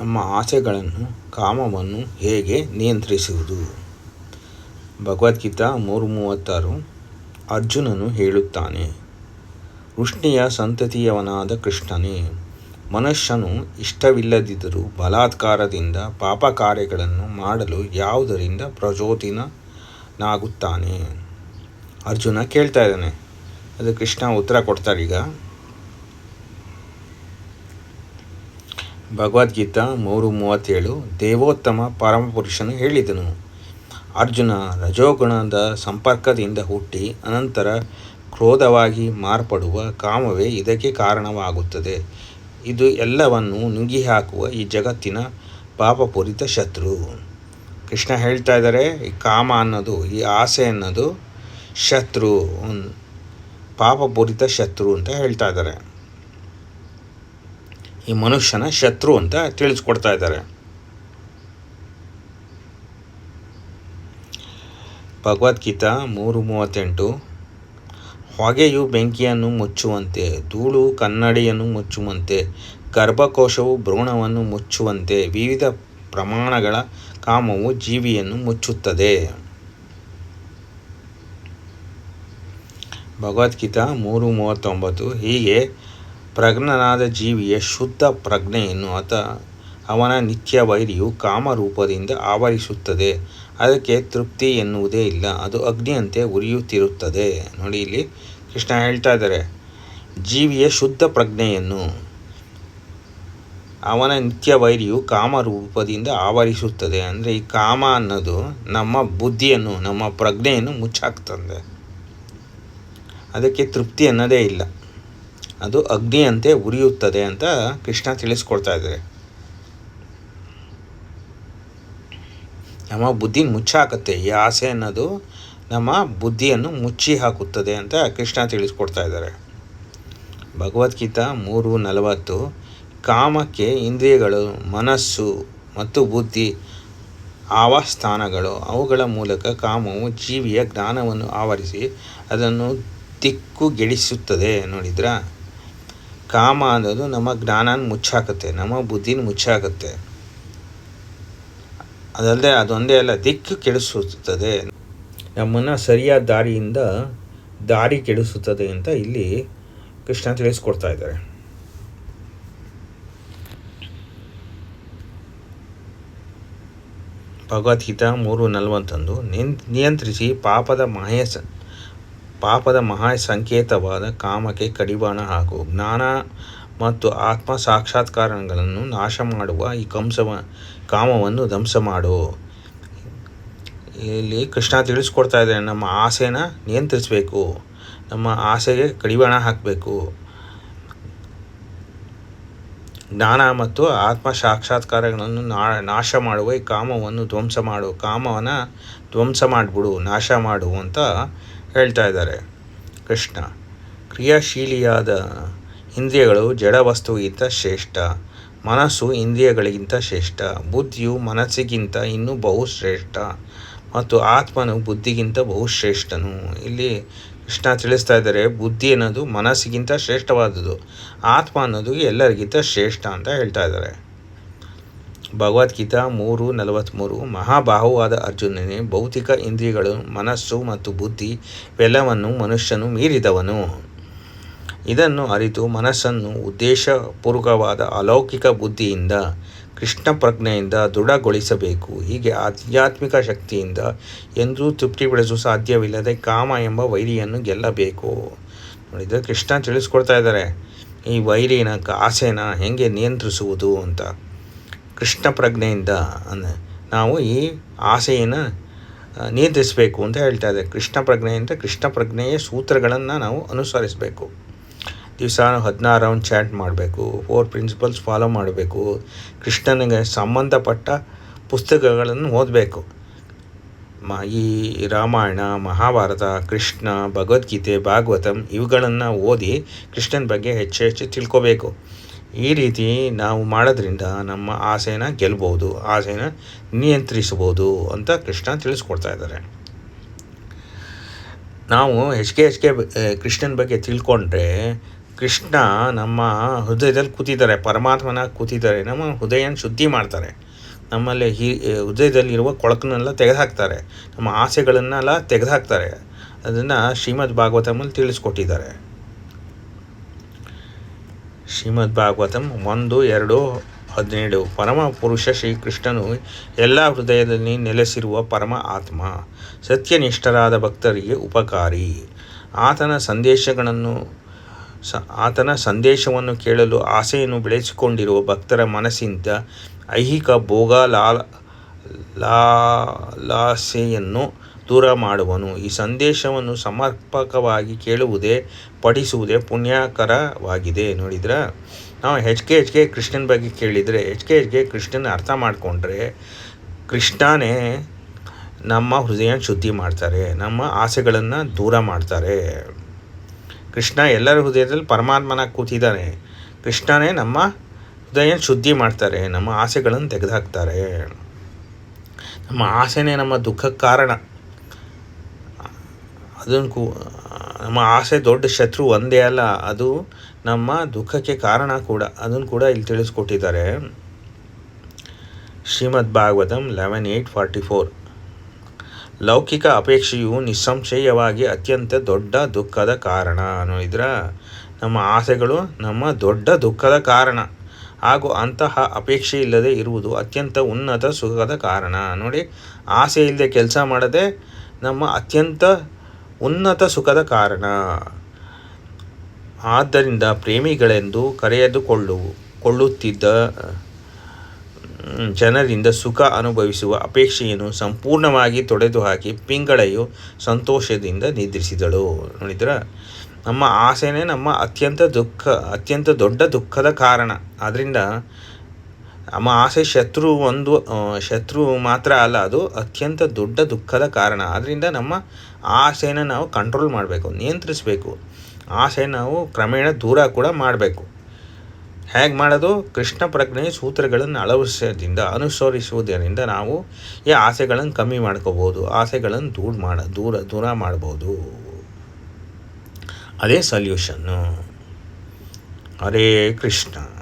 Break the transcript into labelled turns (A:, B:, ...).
A: ನಮ್ಮ ಆಸೆಗಳನ್ನು, ಕಾಮವನ್ನು ಹೇಗೆ ನಿಯಂತ್ರಿಸುವುದು? ಭಗವದ್ಗೀತಾ ಮೂರು ಮೂವತ್ತಾರು ಅರ್ಜುನನು ಹೇಳುತ್ತಾನೆ, ವೃಷ್ಣಿಯ ಸಂತತಿಯವನಾದ ಕೃಷ್ಣನೇ, ಮನುಷ್ಯನು ಇಷ್ಟವಿಲ್ಲದಿದ್ದರೂ ಬಲಾತ್ಕಾರದಿಂದ ಪಾಪ ಕಾರ್ಯಗಳನ್ನು ಮಾಡಲು ಯಾವುದರಿಂದ ಪ್ರಚೋದಿತನಾಗುತ್ತಾನೆ? ಅರ್ಜುನ ಕೇಳ್ತಾ ಇದ್ದಾನೆ, ಅದು ಕೃಷ್ಣ ಉತ್ತರ ಕೊಡ್ತಾರೆ ಭಗವದ್ಗೀತಾ ಮೂರು ಮೂವತ್ತೇಳು ದೇವೋತ್ತಮ ಪರಮಪುರುಷನು ಹೇಳಿದನು. ಅರ್ಜುನ ರಜೋಗುಣದ ಸಂಪರ್ಕದಿಂದ ಹುಟ್ಟಿ ಅನಂತರ ಕ್ರೋಧವಾಗಿ ಮಾರ್ಪಡುವ ಕಾಮವೇ ಇದಕ್ಕೆ ಕಾರಣವಾಗುತ್ತದೆ. ಇದು ಎಲ್ಲವನ್ನು ನುಂಗಿಹಾಕುವ ಈ ಜಗತ್ತಿನ ಪಾಪಪೂರಿತ ಶತ್ರು. ಕೃಷ್ಣ ಹೇಳ್ತಾ ಇದ್ದಾರೆ, ಈ ಕಾಮ ಅನ್ನೋದು, ಈ ಆಸೆ ಅನ್ನೋದು ಶತ್ರು, ಪಾಪಪೂರಿತ ಶತ್ರು ಅಂತ ಹೇಳ್ತಾ ಇದ್ದಾರೆ. ಈ ಮನುಷ್ಯನ ಶತ್ರು ಅಂತ ತಿಳಿಸ್ಕೊಡ್ತಾ ಇದ್ದಾರೆ. ಭಗವದ್ಗೀತಾ ಮೂರು ಮೂವತ್ತೆಂಟು. ಹೊಗೆಯು ಬೆಂಕಿಯನ್ನು ಮುಚ್ಚುವಂತೆ, ಧೂಳು ಕನ್ನಡಿಯನ್ನು ಮುಚ್ಚುವಂತೆ, ಗರ್ಭಕೋಶವು ಭ್ರೂಣವನ್ನು ಮುಚ್ಚುವಂತೆ, ವಿವಿಧ ಪ್ರಮಾಣಗಳ ಕಾಮವು ಜೀವಿಯನ್ನು ಮುಚ್ಚುತ್ತದೆ. ಭಗವದ್ಗೀತಾ ಮೂರು ಮೂವತ್ತೊಂಬತ್ತು. ಹೀಗೆ ಪ್ರಜ್ಞನಾದ ಜೀವಿಯ ಶುದ್ಧ ಪ್ರಜ್ಞೆಯನ್ನು ಆತ ಅವನ ನಿತ್ಯ ವೈರಿಯು ಕಾಮರೂಪದಿಂದ ಆವರಿಸುತ್ತದೆ. ಅದಕ್ಕೆ ತೃಪ್ತಿ ಎನ್ನುವುದೇ ಇಲ್ಲ. ಅದು ಅಗ್ನಿಯಂತೆ ಉರಿಯುತ್ತಿರುತ್ತದೆ. ನೋಡಿ ಇಲ್ಲಿ ಕೃಷ್ಣ ಹೇಳ್ತಾ ಇದ್ದಾರೆ, ಜೀವಿಯ ಶುದ್ಧ ಪ್ರಜ್ಞೆಯನ್ನು. ಅವನ ನಿತ್ಯ ವೈರಿಯು ಕಾಮರೂಪದಿಂದ ಆವರಿಸುತ್ತದೆ. ಅಂದರೆ ಈ ಕಾಮ ಅನ್ನೋದು ನಮ್ಮ ಬುದ್ಧಿಯನ್ನು, ನಮ್ಮ ಪ್ರಜ್ಞೆಯನ್ನು ಮುಚ್ಚಾಕ್ತಂದೆ ಅದಕ್ಕೆ ತೃಪ್ತಿ ಅನ್ನೋದೇ ಇಲ್ಲ. ಅದು ಅಗ್ನಿಯಂತೆ ಉರಿಯುತ್ತದೆ ಅಂತ ಕೃಷ್ಣ ತಿಳಿಸ್ಕೊಡ್ತಾ ಇದ್ದಾರೆ. ನಮ್ಮ ಬುದ್ಧಿ ಮುಚ್ಚಾಕತ್ತೆ. ಈ ಆಸೆ ಅನ್ನೋದು ನಮ್ಮ ಬುದ್ಧಿಯನ್ನು ಮುಚ್ಚಿ ಹಾಕುತ್ತದೆ ಅಂತ ಕೃಷ್ಣ ತಿಳಿಸ್ಕೊಡ್ತಾ ಇದ್ದಾರೆ. ಭಗವದ್ಗೀತಾ ಮೂರು ನಲವತ್ತು, ಕಾಮಕ್ಕೆ ಇಂದ್ರಿಯಗಳು, ಮನಸ್ಸು ಮತ್ತು ಬುದ್ಧಿ ಆವಾಸ್ಥಾನಗಳು ಅವುಗಳ ಮೂಲಕ ಕಾಮವು ಜೀವಿಯ ಜ್ಞಾನವನ್ನು ಆವರಿಸಿ ಅದನ್ನು ದಿಕ್ಕುಗೆಡಿಸುತ್ತದೆ. ನೋಡಿದ್ರ? ಕಾಮ ಅನ್ನೋದು ನಮ್ಮ ಜ್ಞಾನನ ಮುಚ್ಚಾಕತ್ತೆ, ನಮ್ಮ ಬುದ್ಧಿನ ಮುಚ್ಚಾಕತ್ತೆ. ಅದಲ್ಲದೆ ಅದೊಂದೇ ಅಲ್ಲ, ದಿಕ್ಕು ಕೆಡಿಸುತ್ತದೆ. ನಮ್ಮನ್ನು ಸರಿಯಾದ ದಾರಿಯಿಂದ ದಾರಿ ಕೆಡಿಸುತ್ತದೆ ಅಂತ ಇಲ್ಲಿ ಕೃಷ್ಣ ತಿಳಿಸ್ಕೊಡ್ತಾ ಇದ್ದಾರೆ. ಭಗವದ್ಗೀತಾ ಮೂರು ನಲವತ್ತೊಂದು ನಿಯಂತ್ರಿಸಿ ಪಾಪದ ಮಹೇಶ ಪಾಪದ ಮಹಾ ಸಂಕೇತವಾದ ಕಾಮಕ್ಕೆ ಕಡಿವಾಣ ಹಾಕು ಜ್ಞಾನ ಮತ್ತು ಆತ್ಮ ಸಾಕ್ಷಾತ್ಕಾರಗಳನ್ನು ನಾಶ ಮಾಡುವ ಈ ಕಂಸವ ಕಾಮವನ್ನು ಧ್ವಂಸ ಮಾಡು. ಇಲ್ಲಿ ಕೃಷ್ಣ ತಿಳಿಸ್ಕೊಡ್ತಾ ಇದ್ದಾರೆ ನಮ್ಮ ಆಸೆನ ನಿಯಂತ್ರಿಸಬೇಕು, ನಮ್ಮ ಆಸೆಗೆ ಕಡಿವಾಣ ಹಾಕಬೇಕು. ಜ್ಞಾನ ಮತ್ತು ಆತ್ಮ ಸಾಕ್ಷಾತ್ಕಾರಗಳನ್ನು ನಾಶ ಮಾಡುವ ಈ ಕಾಮವನ್ನು ಧ್ವಂಸ ಮಾಡು, ಕಾಮವನ್ನು ಧ್ವಂಸ ಮಾಡಿಬಿಡು, ನಾಶ ಮಾಡು ಅಂತ ಹೇಳ್ತಾ ಇದ್ದಾರೆ. ಕೃಷ್ಣ, ಕ್ರಿಯಾಶೀಲಿಯಾದ ಇಂದ್ರಿಯಗಳು ಜಡ ವಸ್ತುವಿಗಿಂತ ಶ್ರೇಷ್ಠ, ಮನಸ್ಸು ಇಂದ್ರಿಯಗಳಿಗಿಂತ ಶ್ರೇಷ್ಠ, ಬುದ್ಧಿಯು ಮನಸ್ಸಿಗಿಂತ ಇನ್ನೂ ಬಹುಶ್ರೇಷ್ಠ ಮತ್ತು ಆತ್ಮನು ಬುದ್ಧಿಗಿಂತ ಬಹುಶ್ರೇಷ್ಠನು. ಇಲ್ಲಿ ಕೃಷ್ಣ ತಿಳಿಸ್ತಾ ಇದ್ದಾರೆ, ಬುದ್ಧಿ ಅನ್ನೋದು ಮನಸ್ಸಿಗಿಂತ ಶ್ರೇಷ್ಠವಾದದ್ದು, ಆತ್ಮ ಅನ್ನೋದು ಎಲ್ಲರಿಗಿಂತ ಶ್ರೇಷ್ಠ ಅಂತ ಹೇಳ್ತಾ ಇದ್ದಾರೆ. ಭಗವದ್ಗೀತಾ ಮೂರು ನಲವತ್ತ್ಮೂರು ಮಹಾಬಾಹುವಾದ ಅರ್ಜುನನೇ, ಭೌತಿಕ ಇಂದ್ರಿಯಗಳು, ಮನಸ್ಸು ಮತ್ತು ಬುದ್ಧಿ ಇವೆಲ್ಲವನ್ನು ಮನುಷ್ಯನು ಮೀರಿದವನು. ಇದನ್ನು ಅರಿತು ಮನಸ್ಸನ್ನು ಉದ್ದೇಶಪೂರ್ವಕವಾದ ಅಲೌಕಿಕ ಬುದ್ಧಿಯಿಂದ ಕೃಷ್ಣ ಪ್ರಜ್ಞೆಯಿಂದ ದೃಢಗೊಳಿಸಬೇಕು. ಹೀಗೆ ಆಧ್ಯಾತ್ಮಿಕ ಶಕ್ತಿಯಿಂದ ಎಂದೂ ತೃಪ್ತಿಪಡಿಸಲು ಸಾಧ್ಯವಿಲ್ಲದೆ ಕಾಮ ಎಂಬ ವೈರಿಯನ್ನು ಗೆಲ್ಲಬೇಕು. ನೋಡಿದರೆ ಕೃಷ್ಣ ತಿಳಿಸ್ಕೊಡ್ತಾ ಇದ್ದಾರೆ, ಈ ವೈರಿನ ಕಾಸೆನ ಹೇಗೆ ನಿಯಂತ್ರಿಸುವುದು ಅಂತ. ಕೃಷ್ಣ ಪ್ರಜ್ಞೆಯಿಂದ ನಾವು ಈ ಆಸೆಯನ್ನು ನಿಯಂತ್ರಿಸಬೇಕು ಅಂತ ಹೇಳ್ತಾ ಇದೆ ಕೃಷ್ಣ ಪ್ರಜ್ಞೆಯಿಂದ ಕೃಷ್ಣ ಪ್ರಜ್ಞೆಯ ಸೂತ್ರಗಳನ್ನು ನಾವು ಅನುಸರಿಸಬೇಕು. ದಿವಸ ಹದಿನಾರು ರೌಂಡ್ ಚಾಟ್ ಮಾಡಬೇಕು, ಫೋರ್ ಪ್ರಿನ್ಸಿಪಲ್ಸ್ ಫಾಲೋ ಮಾಡಬೇಕು, ಕೃಷ್ಣನಿಗೆ ಸಂಬಂಧಪಟ್ಟ ಪುಸ್ತಕಗಳನ್ನು ಓದಬೇಕು. ಮ, ಈ ರಾಮಾಯಣ, ಮಹಾಭಾರತ, ಕೃಷ್ಣ, ಭಗವದ್ಗೀತೆ, ಭಾಗವತಂ ಇವುಗಳನ್ನು ಓದಿ ಕೃಷ್ಣನ ಬಗ್ಗೆ ಹೆಚ್ಚು ಹೆಚ್ಚು ತಿಳ್ಕೋಬೇಕು. ಈ ರೀತಿ ನಾವು ಮಾಡೋದ್ರಿಂದ ನಮ್ಮ ಆಸೆನ ಗೆಲ್ಬೋದು ಆಸೆನ ನಿಯಂತ್ರಿಸ್ಬೋದು ಅಂತ ಕೃಷ್ಣ ತಿಳಿಸ್ಕೊಡ್ತಾ ಇದ್ದಾರೆ. ನಾವು ಹೆಚ್ಚಿಗೆ ಹೆಚ್ಚಿಗೆ ಕೃಷ್ಣನ ಬಗ್ಗೆ ತಿಳ್ಕೊಂಡ್ರೆ ಕೃಷ್ಣ ನಮ್ಮ ಹೃದಯದಲ್ಲಿ ಕೂತಿದ್ದಾರೆ, ಪರಮಾತ್ಮನ ಕೂತಿದ್ದಾರೆ, ನಮ್ಮ ಹೃದಯನ ಶುದ್ಧಿ ಮಾಡ್ತಾರೆ. ನಮ್ಮಲ್ಲಿ ಹಿ ಹೃದಯದಲ್ಲಿರುವ ಕೊಳಕನ್ನೆಲ್ಲ ತೆಗೆದುಹಾಕ್ತಾರೆ, ನಮ್ಮ ಆಸೆಗಳನ್ನೆಲ್ಲ ತೆಗೆದುಹಾಕ್ತಾರೆ. ಅದನ್ನು ಶ್ರೀಮದ್ ಭಾಗವತಮ್ಮಲ್ಲಿ ತಿಳಿಸ್ಕೊಟ್ಟಿದ್ದಾರೆ. ಶ್ರೀಮದ್ ಭಾಗವತಂ ಒಂದು, ಎರಡು, ಹದಿನೇಳು. ಪರಮ ಪುರುಷ ಶ್ರೀಕೃಷ್ಣನು ಎಲ್ಲ ಹೃದಯದಲ್ಲಿ ನೆಲೆಸಿರುವ ಪರಮ ಆತ್ಮ, ಸತ್ಯನಿಷ್ಠರಾದ ಭಕ್ತರಿಗೆ ಉಪಕಾರಿ. ಆತನ ಸಂದೇಶಗಳನ್ನು ಸ, ಆತನ ಸಂದೇಶವನ್ನು ಕೇಳಲು ಆಸೆಯನ್ನು ಬೆಳೆಸಿಕೊಂಡಿರುವ ಭಕ್ತರ ಮನಸ್ಸಿಂದ ಐಹಿಕ ಭೋಗ ಲಾ ಲಾಸೆಯನ್ನು ದೂರ ಮಾಡುವನು. ಈ ಸಂದೇಶವನ್ನು ಸಮರ್ಪಕವಾಗಿ ಕೇಳುವುದೇ, ಪಠಿಸುವುದೇ ಪುಣ್ಯಕರವಾಗಿದೆ. ನೋಡಿದ್ರ? ನಾವು ಎಚ್ ಕೆ ಎಚ್ ಕೆ ಕೃಷ್ಣನ ಬಗ್ಗೆ ಕೇಳಿದರೆ ಎಚ್ ಕೆ ಎಚ್ ಕೆ ಕೃಷ್ಣನ ಅರ್ಥ ಮಾಡಿಕೊಂಡ್ರೆ, ಕೃಷ್ಣನೇ ನಮ್ಮ ಹೃದಯ ಶುದ್ಧಿ ಮಾಡ್ತಾರೆ, ನಮ್ಮ ಆಸೆಗಳನ್ನು ದೂರ ಮಾಡ್ತಾರೆ. ಕೃಷ್ಣ ಎಲ್ಲರ ಹೃದಯದಲ್ಲಿ ಪರಮಾತ್ಮನ ಕೂತಿದ್ದಾನೆ. ಕೃಷ್ಣನೇ ನಮ್ಮ ಹೃದಯ ಶುದ್ಧಿ ಮಾಡ್ತಾರೆ, ನಮ್ಮ ಆಸೆಗಳನ್ನು ತೆಗೆದುಹಾಕ್ತಾರೆ. ನಮ್ಮ ಆಸೆನೇ ನಮ್ಮ ದುಃಖಕ್ಕೆ ಕಾರಣ. ಅದನ್ನು ಕೂ ನಮ್ಮ ಆಸೆ ದೊಡ್ಡ ಶತ್ರು ಒಂದೇ ಅಲ್ಲ, ಅದು ನಮ್ಮ ದುಃಖಕ್ಕೆ ಕಾರಣ ಕೂಡ. ಅದನ್ನು ಕೂಡ ಇಲ್ಲಿ ತಿಳಿಸ್ಕೊಟ್ಟಿದ್ದಾರೆ. Srimad Bhagavatam eleven eight forty four. ಲೌಕಿಕ ಅಪೇಕ್ಷೆಯು ನಿಸ್ಸಂಶಯವಾಗಿ ಅತ್ಯಂತ ದೊಡ್ಡ ದುಃಖದ ಕಾರಣ ನೋಡಿದ್ರ ನಮ್ಮ ಆಸೆಗಳು ನಮ್ಮ ದೊಡ್ಡ ದುಃಖದ ಕಾರಣ. ಹಾಗೂ ಅಂತಹ ಅಪೇಕ್ಷೆ ಇಲ್ಲದೆ ಇರುವುದು ಅತ್ಯಂತ ಉನ್ನತ ಸುಖದ ಕಾರಣ. ನೋಡಿ, ಆಸೆ ಇಲ್ಲದೆ ಕೆಲಸ ಮಾಡದೆ ನಮ್ಮ ಅತ್ಯಂತ ಉನ್ನತ ಸುಖದ ಕಾರಣ. ಆದ್ದರಿಂದ ಪ್ರೇಮಿಗಳೆಂದು ಕರೆಯದುಕೊಳ್ಳು ಕೊಳ್ಳುತ್ತಿದ್ದ ಜನರಿಂದ ಸುಖ ಅನುಭವಿಸುವ ಅಪೇಕ್ಷೆಯನ್ನು ಸಂಪೂರ್ಣವಾಗಿ ತೊಡೆದುಹಾಕಿ ಪಿಂಗಳೆಯು ಸಂತೋಷದಿಂದ ನಿದ್ರಿಸಿದಳು. ನೋಡಿದ್ರ? ನಮ್ಮ ಆಸೆನೇ ನಮ್ಮ ಅತ್ಯಂತ ದುಃಖ, ಅತ್ಯಂತ ದೊಡ್ಡ ದುಃಖದ ಕಾರಣ. ಆದ್ದರಿಂದ ನಮ್ಮ ಆಸೆ ಶತ್ರು ಒಂದು ಶತ್ರು ಮಾತ್ರ ಅಲ್ಲ, ಅದು ಅತ್ಯಂತ ದೊಡ್ಡ ದುಃಖದ ಕಾರಣ. ಆದ್ದರಿಂದ ನಮ್ಮ ಆಸೆನ ನಾವು ಕಂಟ್ರೋಲ್ ಮಾಡಬೇಕು, ನಿಯಂತ್ರಿಸಬೇಕು. ಆಸೆ ನಾವು ಕ್ರಮೇಣ ದೂರ ಕೂಡ ಮಾಡಬೇಕು. ಹೇಗೆ ಮಾಡೋದು? ಕೃಷ್ಣ ಪ್ರಜ್ಞೆ ಸೂತ್ರಗಳನ್ನು ಅಳವಡಿಸೋದ್ರಿಂದ ಅನುಸರಿಸುವುದರಿಂದ ನಾವು ಈ ಆಸೆಗಳನ್ನು ಕಮ್ಮಿ ಮಾಡ್ಕೋಬೋದು, ಆಸೆಗಳನ್ನು ದೂರ ಮಾಡ, ದೂರ ದೂರ ಮಾಡ್ಬೋದು. ಅದೇ ಸಲ್ಯೂಷನ್ನು ಹರೇ ಕೃಷ್ಣ.